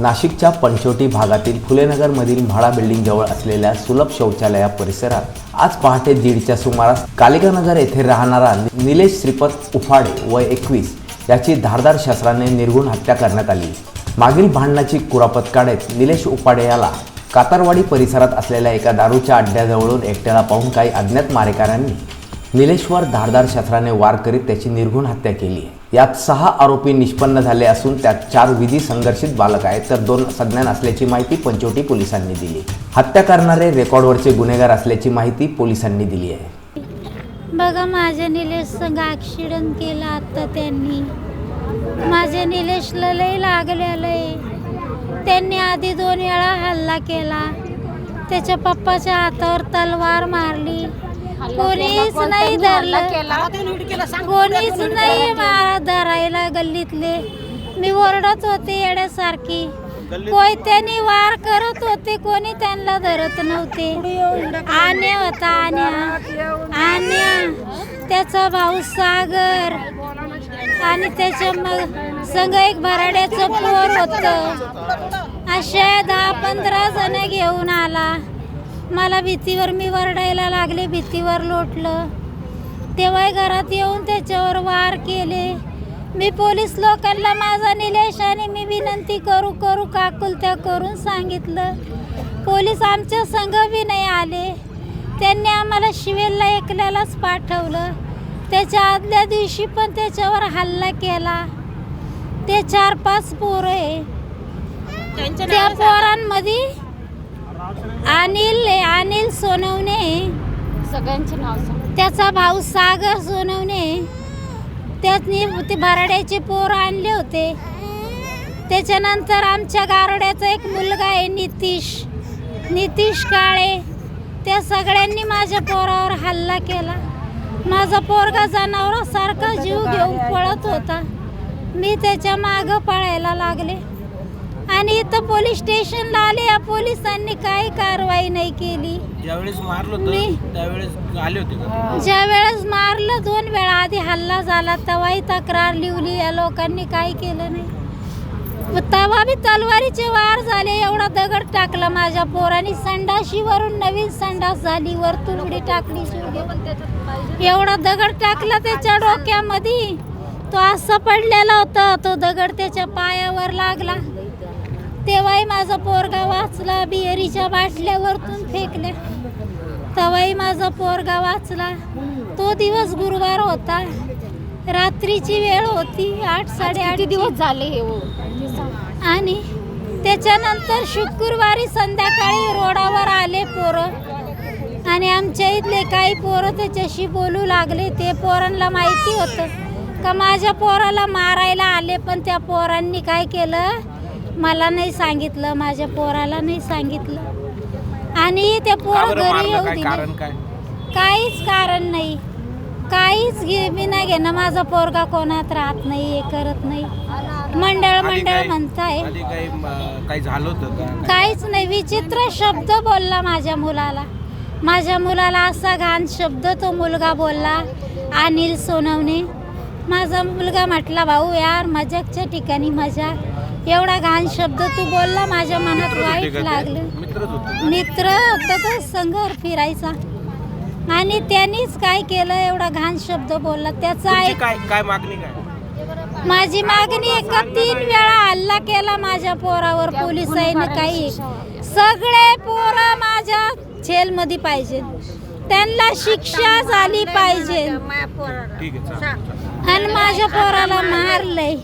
नाशिकच्या पंचवटी भागातील फुलेनगरमधील म्हाडा बिल्डिंगजवळ असलेल्या सुलभ शौचालया परिसरात आज पहाटे दीडच्या सुमारास कालिकानगर येथे राहणारा निलेश श्रीपत उफाडे वय एकवीस याची धारदार शस्त्राने निर्घुण हत्या करण्यात आली. मागील भांडणाची कुरापत काढत निलेश उपाडे याला कातारवाडी परिसरात असलेल्या एका दारूच्या अड्ड्याजवळून एकट्याला पाहून काही अज्ञात मारेकऱ्यांनी निलेशवर धारदार शस्त्राने वार करीत त्याची निर्घुण हत्या केली. आहे यात सहा आरोपी निष्पन्न झाले असून त्यात चार विधी संघर्षित बालक आहेत तर दोन सज्ञान असल्याची माहिती पंचवटी पोलिसांनी दिली. हत्या करणारे रेकॉर्डवरचे गुन्हेगार असल्याची माहिती पोलिसांनी दिली आहे. बघा माझ्या निलेश संघ ॲक्सिडेंट केला आता त्यांनी. माझ्या निलेशला लय लागलेलं आहे त्यांनी आधी दोन वेळा हल्ला केला. त्याच्या पप्पाच्या हातावर तलवार मारली. कोणीच नाही धरलं कोणीच नाही मारा धरायला गल्लीतले. मी ओरडत होते येड्यासारखी. कोयत्यानी वार करत होते कोणी त्यांना धरत नव्हते. आण्या होता आण्या. आण्या. त्याचा भाऊ सागर. आणि त्याच्या मग संग एक भराड्याचं पोर होत. अशा दहा पंधरा जण घेऊन आला. मला भीतीवर मी वरडायला लागले भीतीवर लोटलं. तेव्हा घरात येऊन त्याच्यावर वार केले. मी पोलीस लोकांना माझा निलेश आणि मी विनंती करू करू काकुलत्या करून सांगितलं. पोलीस आमच्या संघ बी नाही आले. त्यांनी आम्हाला शिवेलला एकल्यालाच पाठवलं. त्याच्या आदल्या दिवशी पण त्याच्यावर हल्ला केला. ते चार पाच पोरं आहे. त्या पोरांमध्ये अनिल अनिल सोनवणे. सगळ्यांचे नाव सांग. त्याचा भाऊ सागर सोनवणे. त्यातनी ते भराड्याचे पोर आणले होते. त्याच्यानंतर आमच्या गारड्याचा एक मुलगा आहे नितीश. नितीश काळे. त्या सगळ्यांनी माझ्या पोरावर हल्ला केला. माझा पोरगा जनावरासारखा जीव घेऊन पळत होता. मी त्याच्या मागं पळायला लागले. आणि इथं पोलीस स्टेशनला आले. या पोलिसांनी काही कारवाई नाही केली. ज्यावेळेस मारलं मी- होतं त्यावेळेस आले होते का? ज्या वेळेस मारलं दोन वेळा आधी हल्ला झाला. तेव्हाही तक्रार लिवली या लोकांनी काही केलं नाही. तेव्हा बी तलवारीचे वार झाले. एवढा दगड टाकला माझ्या पोराने. संडाशीवरून नवीन संडास झाली. वरतून उडी टाकली. शिवगे एवढा दगड टाकला त्याच्या डोक्यामध्ये. तो असं पडलेला होता तो दगड त्याच्या पायावर लागला. तेव्हाही माझा पोरगा वाचला बिअरीच्या बाटल्या वरतून फेकल्या. तेव्हाही माझा पोरगा वाचला. तो दिवस गुरुवार होता. रात्रीची वेळ होती आठ साडेआठ दिवस झाले हे हो? आणि त्याच्यानंतर शुक्रवारी संध्याकाळी रोडावर आले पोरं. आणि आमच्या इथले काही पोरं त्याच्याशी बोलू लागले. ते पोरांना माहिती होतं. का माझ्या पोराला मारायला आले पण त्या पोरांनी काय केलं? मला नाही सांगितलं माझ्या पोराला नाही सांगितलं. आणि ते पोरं घरी येऊ दिले. काहीच कारण नाही. काहीच घे मी नाही घेणं माझा पोरगा कोणात राहत नाही हे करत नाही. मंडळ मंडळ म्हणताय. काहीच नाही. विचित्र शब्द बोलला माझ्या मुलाला. माझ्या मुलाला असा घाण शब्द तो मुलगा बोलला अनिल सोनवणे माझा मुलगा म्हटला भाऊ यार मजाकच्या ठिकाणी मजाक एवढा घाण शब्द तू बोलला माझ्या मनात वाईट? लागलं. मित्रच होते मित्र होता तो संघर फिरायचा. आणि त्यांनीच काय केलं एवढा घाण शब्द बोलला. त्याचा तुमची ऐक काय काय मागणी काय? माझी मागणी एका तीन वेळा हल्ला केला माझ्या पोरावर पोलिसांनी काही. सगळे पोरं माझ्या जेलमध्ये पाहिजे त्यांना शिक्षा झाली पाहिजे. ठीक आहे चालेल. आणि माझ्या पोराला मारलंय.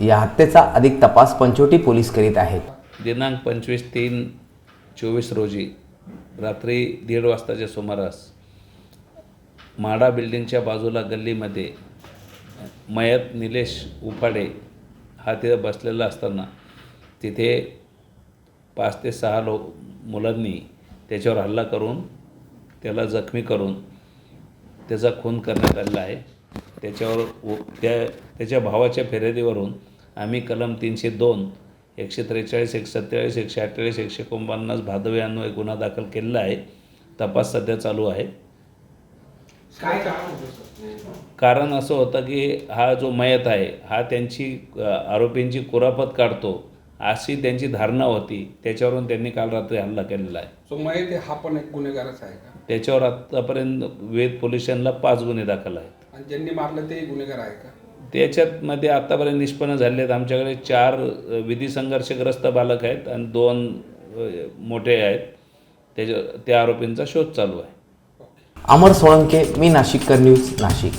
या हत्येचा अधिक तपास पंचवटी पोलीस करीत आहेत दिनांक पंचवीस तीन चोवीस रोजी रात्री दीड वाजताच्या सुमारास माडा बिल्डिंगच्या बाजूला गल्लीमध्ये मयत निलेश उपाडे हा तिथे बसलेला असताना तिथे पाच ते सहा लोक मुलांनी त्याच्यावर हल्ला करून त्याला जखमी करून त्याचा खून करण्यात आलेला आहे त्याच्यावर उ- त्या त्याच्या भावाच्या फिर्यादीवरून आम्ही कलम तीनशे दोन एकशे त्रेचाळीस एकशे सत्तेचाळीस एकशे अठ्ठेचाळीस एकशे एकोणपन्नास भादवी अन्वये गुन्हा दाखल केलेला आहे. तपास सध्या चालू आहे. कारण असं होतं की हा जो मयत आहे हा त्यांची अ, आरोपींची कुरापत काढतो अशी त्यांची धारणा होती. त्याच्यावरून त्यांनी काल रात्री हल्ला केलेला आहे. सो मयत हा पण एक गुन्हेगारच आहे का? त्याच्यावर आत्तापर्यंत वेद पोलीस स्टेशनला पाच गुन्हे दाखल आहेत. आणि ज्यांनी मारलं ते गुन्हेगार आहे का? त्याच्यातमध्ये आत्तापर्यंत निष्पन्न झाले आहेत. आमच्याकडे चार विधी संघर्षग्रस्त बालक आहेत आणि दोन मोठे आहेत. त्याच्या त्या आरोपींचा शोध चालू आहे. अमर सोळंके मी नाशिककर न्यूज नाशिक.